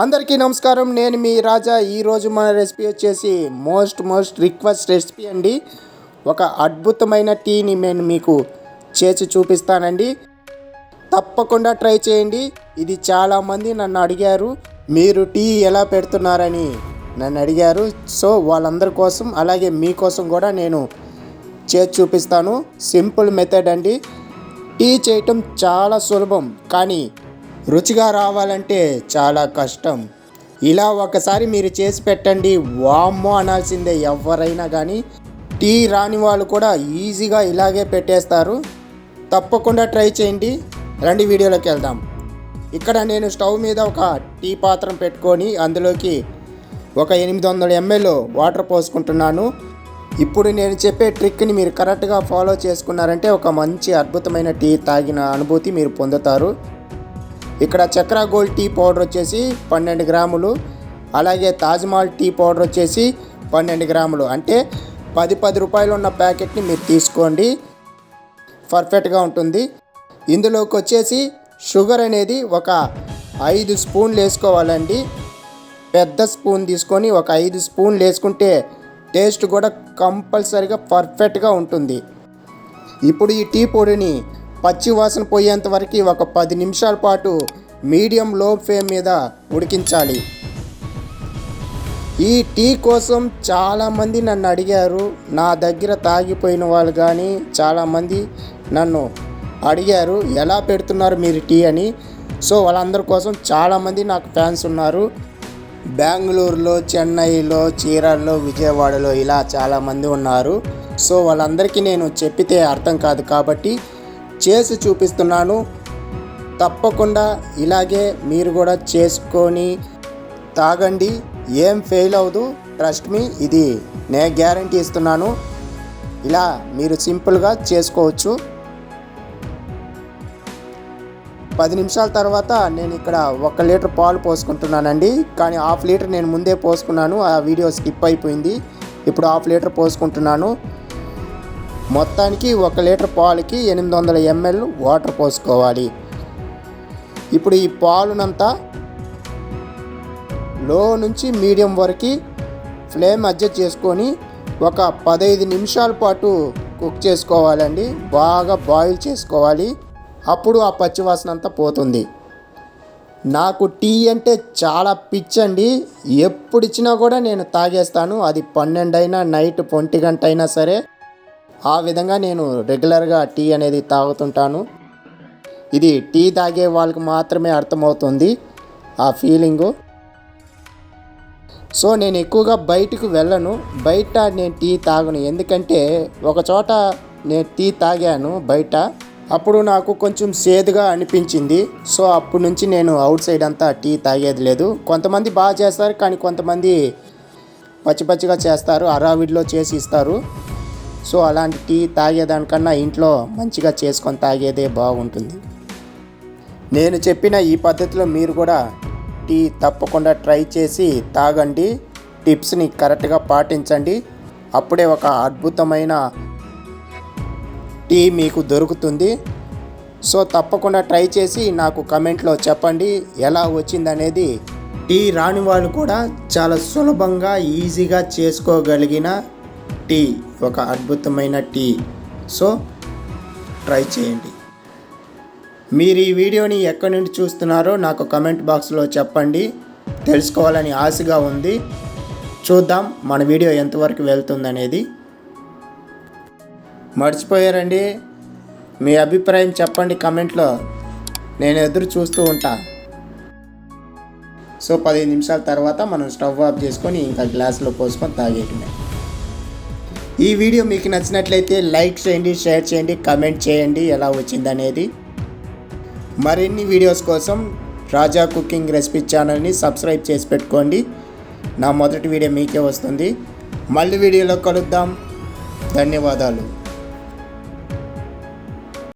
అందరికీ నమస్కారం. నేను మీ రాజా. ఈరోజు మన రెసిపీ వచ్చేసి మోస్ట్ మోస్ట్ రిక్వెస్ట్ రెసిపీ అండి. ఒక అద్భుతమైన టీని నేను మీకు చేసి చూపిస్తానండి. తప్పకుండా ట్రై చేయండి. ఇది చాలామంది నన్ను అడిగారు మీరు టీ ఎలా పెడుతున్నారని నన్ను అడిగారు. సో వాళ్ళందరి కోసం అలాగే మీకోసం కూడా నేను చేసి చూపిస్తాను. సింపుల్ మెథడ్ అండి. టీ చేయటం చాలా సులభం కానీ రుచిగా రావాలంటే చాలా కష్టం. ఇలా ఒకసారి మీరు చేసి పెట్టండి. వామ్మో అనాల్సిందే ఎవరైనా కానీ టీ రాని వాళ్ళు కూడా ఈజీగా ఇలాగే పెట్టేస్తారు. తప్పకుండా ట్రై చేయండి. రండి వీడియోలోకి వెళ్దాం. ఇక్కడ నేను స్టవ్ మీద ఒక టీ పాత్ర పెట్టుకొని అందులోకి ఒక ఎనిమిది వందల ఎంఎల్ వాటర్ పోసుకుంటున్నాను. ఇప్పుడు నేను చెప్పే ట్రిక్ని మీరు కరెక్ట్గా ఫాలో చేసుకున్నారంటే ఒక మంచి అద్భుతమైన టీ తాగిన అనుభూతి మీరు పొందుతారు. ఇక్కడ చక్ర గోల్డ్ టీ పౌడర్ వచ్చేసి పన్నెండు గ్రాములు అలాగే తాజ్మహల్ టీ పౌడర్ వచ్చేసి పన్నెండు గ్రాములు. అంటే పది పది రూపాయలు ఉన్న ప్యాకెట్ని మీరు తీసుకోండి. పర్ఫెక్ట్గా ఉంటుంది. ఇందులోకి వచ్చేసి షుగర్ అనేది ఒక ఐదు స్పూన్లు వేసుకోవాలండి. పెద్ద స్పూన్ తీసుకొని ఒక ఐదు స్పూన్లు వేసుకుంటే టేస్ట్ కూడా కంపల్సరిగా పర్ఫెక్ట్గా ఉంటుంది. ఇప్పుడు ఈ టీ పొడిని పచ్చి వాసన పోయేంత వరకు ఒక పది నిమిషాల పాటు మీడియం లో ఫ్లేమ్ మీద ఉడికించాలి. ఈ టీ కోసం చాలామంది నన్ను అడిగారు. నా దగ్గర తాగిపోయిన వాళ్ళు కానీ చాలామంది నన్ను అడిగారు. ఎలా పెడుతున్నారు మీరు టీ అని? సో వాళ్ళందరి కోసం చాలామంది నాకు ఫ్యాన్స్ ఉన్నారు. బెంగళూరులో చెన్నైలో చీరాల్లో విజయవాడలో ఇలా చాలామంది ఉన్నారు. సో వాళ్ళందరికీ నేను చెప్పితే అర్థం కాదు కాబట్టి చేసి చూపిస్తున్నాను. తప్పకుండా ఇలాగే మీరు కూడా చేసుకొని తాగండి. ఏం ఫెయిల్ అవ్వదు. ట్రస్ట్ మీ ఇది నేను గ్యారంటీ ఇస్తున్నాను. ఇలా మీరు సింపుల్గా చేసుకోవచ్చు. పది నిమిషాల తర్వాత నేను ఇక్కడ ఒక లీటర్ పాలు పోసుకుంటున్నానండి. కానీ హాఫ్ లీటర్ నేను ముందే పోసుకున్నాను. ఆ వీడియో స్కిప్ అయిపోయింది. ఇప్పుడు హాఫ్ లీటర్ పోసుకుంటున్నాను. మొత్తానికి ఒక లీటర్ పాలకి ఎనిమిది వందల ఎంఎల్ వాటర్ పోసుకోవాలి. ఇప్పుడు ఈ పాలునంతా లో నుంచి మీడియం వరకు ఫ్లేమ్ అడ్జస్ట్ చేసుకొని ఒక పదహైదు నిమిషాల పాటు కుక్ చేసుకోవాలండి. బాగా బాయిల్ చేసుకోవాలి. అప్పుడు ఆ పచ్చివాసన అంతా పోతుంది. నాకు టీ అంటే చాలా పిచ్చండి. ఎప్పుడు ఇచ్చినా కూడా నేను తాగేస్తాను. అది పన్నెండు అయినా నైట్ ఒంటి గంట అయినా సరే. ఆ విధంగా నేను రెగ్యులర్గా టీ అనేది తాగుతుంటాను. ఇది టీ తాగే వాళ్ళకి మాత్రమే అర్థమవుతుంది ఆ ఫీలింగు. సో నేను ఎక్కువగా బయటకు వెళ్ళను. బయట నేను టీ తాగను. ఎందుకంటే ఒక చోట నేను టీ తాగాను బయట. అప్పుడు నాకు కొంచెం సేదుగా అనిపించింది. సో అప్పటి నుంచి నేను అవుట్ సైడ్ అంతా టీ తాగేది లేదు. కొంతమంది బాగా చేస్తారు కానీ కొంతమంది పచ్చి పచ్చిగా చేస్తారు. అరావిడిలో చేసి ఇస్తారు. సో అలాంటి టీ తాగేదానికన్నా ఇంట్లో మంచిగా చేసుకొని తాగేదే బాగుంటుంది. నేను చెప్పిన ఈ పద్ధతిలో మీరు కూడా టీ తప్పకుండా ట్రై చేసి తాగండి. టిప్స్ని కరెక్ట్గా పాటించండి. అప్పుడే ఒక అద్భుతమైన టీ మీకు దొరుకుతుంది. సో తప్పకుండా ట్రై చేసి నాకు కమెంట్లో చెప్పండి. ఎలా వచ్చిందనేది టీ రాని వాళ్ళు కూడా చాలా సులభంగా ఈజీగా చేసుకోగలిగిన టీ ఒక అద్భుతమైన టీ. సో ట్రై చేయండి. మీరు ఈ వీడియోని ఎక్కడి నుండి చూస్తున్నారో నాకు కమెంట్ బాక్స్లో చెప్పండి. తెలుసుకోవాలని ఆశగా ఉంది. చూద్దాం మన వీడియో ఎంతవరకు వెళ్తుందనేది. మర్చిపోయారండి? మీ అభిప్రాయం చెప్పండి కమెంట్లో నేను ఎదురు చూస్తూ ఉంటా. సో పదిహేను నిమిషాల తర్వాత మనం స్టవ్ ఆఫ్ చేసుకొని ఇంకా గ్లాసులో పోసుకొని తాగేయటమే. ఈ వీడియో మీకు నచ్చినట్లయితే లైక్ చేయండి షేర్ చేయండి కమెంట్ చేయండి ఎలా వచ్చిందనేది. మరిన్ని వీడియోస్ కోసం రాజా కుకింగ్ రెసిపీ ఛానల్ని సబ్స్క్రైబ్ చేసి పెట్టుకోండి. నా మొదటి వీడియో మీకే వస్తుంది. మళ్ళీ వీడియోలో కలుద్దాం. ధన్యవాదాలు.